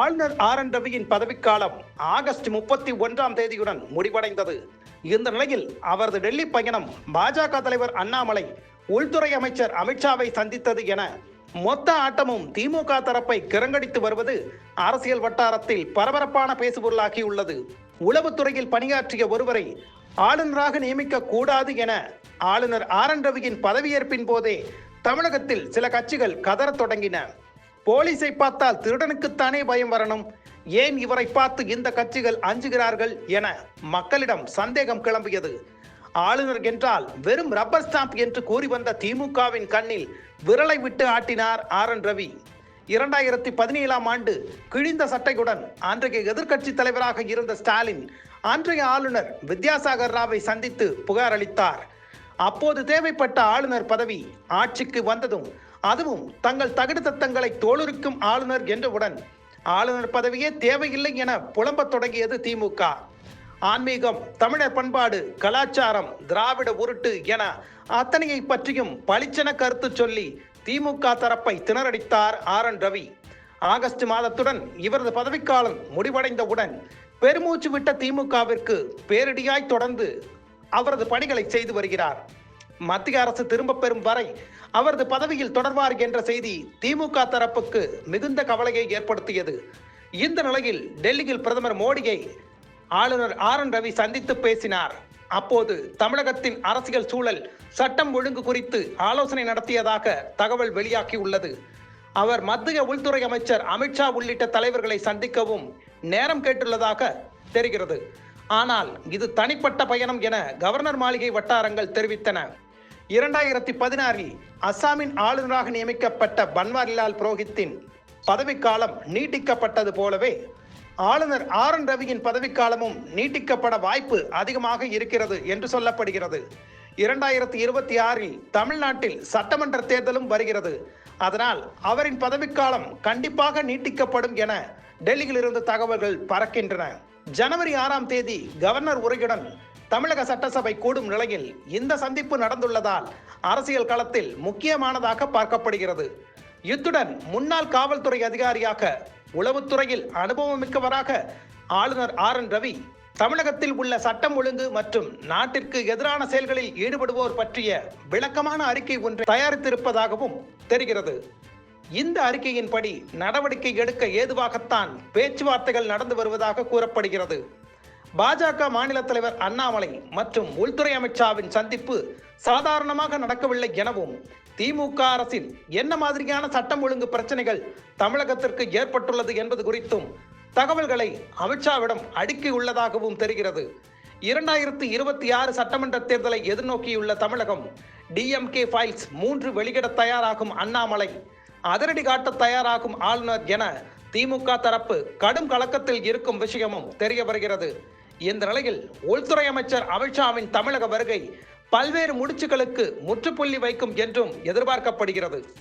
ஆளுநர் R N ரவியின் பதவிக்காலம் August முப்பத்தி ஒன்றாம் தேதியுடன் முடிவடைந்தது. இந்த நிலையில் அவரது டெல்லி பயணம் பாஜக தலைவர் அண்ணாமலை உள்துறை அமைச்சர் அமித்ஷாவை சந்தித்தது என மொத்த ஆட்டமும் திமுக தரப்பை கிரங்கடித்து வருவது அரசியல் வட்டாரத்தில் பரபரப்பான பேசுபொருளாகியுள்ளது. உளவுத்துறையில் பணியாற்றிய ஒருவரை ஆளுநராக நியமிக்க கூடாது என ஆளுநர் ஆர் என் ரவியின் பதவியேற்பின் போதே தமிழகத்தில் சில கட்சிகள் கதற தொடங்கின. போலீஸை பார்த்தால் திருடனுக்குத்தானே பயம் வரணும். ஏன் இவரை பார்த்து இந்த கட்சிகள் அஞ்சுகிறார்கள் என மக்களிடம் சந்தேகம் கிளம்பியது. ஆளுநர் என்றால் வெறும் ரப்பர் ஸ்டாம்ப் என்று கூறி வந்த திமுகவின் கண்ணில் விரலை விட்டு ஆட்டினார் ஆர் என் ரவி. இரண்டாயிரத்தி பதினேழாம் ஆண்டு கிழிந்த சட்டையுடன் அன்றைய எதிர்க்கட்சி தலைவராக இருந்த ஸ்டாலின் அன்றைய ஆளுநர் வித்யாசாகர் ராவை சந்தித்து புகார் அளித்தார். அப்போது தேவைப்பட்ட ஆளுநர் பதவி ஆட்சிக்கு வந்ததும் அதுவும் தங்கள் தகுடு தத்தங்களை தோலுரிக்கும் ஆளுநர் என்றவுடன் ஆளுநர் பதவியே தேவையில்லை என புலம்பத் தொடங்கியது திமுக. ஆன்மீகம் தமிழர் பண்பாடு கலாச்சாரம் திராவிட உருட்டு என அத்தனையை பற்றியும் பளிச்சென கருத்து சொல்லி திமுக தரப்பை திணறடித்தார் ஆர். என். ரவி. ஆகஸ்ட் மாதத்துடன் இவரது பதவிக்காலம் முடிவடைந்தவுடன் பெருமூச்சு விட்ட திமுகவிற்கு பேரிடியாய் தொடர்ந்து அவரது பணிகளை செய்து வருகிறார். மத்திய அரசு திரும்பப் பெறும் வரை அவரது பதவியில் தொடர்வார் என்ற செய்தி திமுக தரப்புக்கு மிகுந்த கவலையை ஏற்படுத்தியது. இந்த நிலையில் டெல்லியில் பிரதமர் மோடியை ஆளுநர் ஆர் என் ரவி சந்தித்து பேசினார். அப்போது தமிழகத்தின் அரசியல் சூழல் சட்டம் ஒழுங்கு குறித்து ஆலோசனை நடத்தியதாக தகவல் வெளியாகியுள்ளது. அவர் மத்திய உள்துறை அமைச்சர் அமித்ஷா உள்ளிட்ட தலைவர்களை சந்திக்கவும் நேரம் கேட்டுள்ளதாக தெரிகிறது. ஆனால் இது தனிப்பட்ட பயணம் என கவர்னர் மாளிகை வட்டாரங்கள் தெரிவித்தன. இரண்டாயிரத்தி பதினாறில் அஸ்ஸாமின் ஆளுநராக நியமிக்கப்பட்ட பன்வாரிலால் புரோஹித்தின் பதவிக்காலம் நீட்டிக்கப்பட்டது போலவே ஆளுநர் ஆர் என் ரவியின் பதவிக்காலமும் நீட்டிக்கப்பட வாய்ப்பு அதிகமாக இருக்கிறது என்று சொல்லப்படுகிறது. இரண்டாயிரத்தி இருபத்தி ஆறில் தமிழ்நாட்டில் சட்டமன்ற தேர்தலும் வருகிறது. அதனால் அவரின் பதவிக்காலம் கண்டிப்பாக நீட்டிக்கப்படும் என டெல்லியில் இருந்து தகவல்கள் பறக்கின்றன. ஜனவரி ஆறாம் தேதி கவர்னர் உரையுடன் தமிழக சட்டசபை கூடும் நிலையில் இந்த சந்திப்பு நடந்துள்ளதால் அரசியல் களத்தில் முக்கியமானதாக பார்க்கப்படுகிறது. இத்துடன் முன்னாள் காவல்துறை அதிகாரியாக உளவுத்துறையில் அனுபவமிக்கவராக ஆளுநர் ஆர் என் ரவி தமிழகத்தில் உள்ள சட்டம் ஒழுங்கு மற்றும் நாட்டிற்கு எதிரான செயல்களில் ஈடுபடுவோர் பற்றிய விளக்கமான அறிக்கை ஒன்றை தயாரித்திருப்பதாகவும் தெரிகிறது. இந்த அறிக்கையின்படி நடவடிக்கை எடுக்க ஏதுவாகத்தான் பேச்சுவார்த்தைகள் நடந்து வருவதாக கூறப்படுகிறது. பாஜக மாநில தலைவர் அண்ணாமலை மற்றும் உள்துறை அமித்ஷாவின் சந்திப்பு சாதாரணமாக நடக்கவில்லை எனவும் திமுக அரசில் என்ன மாதிரியான சட்டம் ஒழுங்கு பிரச்சனைகள் தமிழகத்திற்கு ஏற்பட்டுள்ளது என்பது குறித்தும் தகவல்களை அமித்ஷாவிடம் அடுக்கியுள்ளதாகவும் தெரிகிறது. இரண்டாயிரத்தி இருபத்தி ஆறு சட்டமன்ற தேர்தலை எதிர்நோக்கியுள்ள தமிழகம் டிஎம்கே ஃபைல்ஸ் மூன்று வெளியிட தயாராகும் அண்ணாமலை அதிரடி காட்ட தயாராகும் ஆளுநர் என திமுக தரப்பு கடும் கலக்கத்தில் இருக்கும் விஷயமும் தெரிய வருகிறது. இந்த நிலையில் உள்துறை அமைச்சர் அமித்ஷாவின் தமிழக வருகை பல்வேறு முடிச்சுகளுக்கு முற்றுப்புள்ளி வைக்கும் என்றும் எதிர்பார்க்கப்படுகிறது.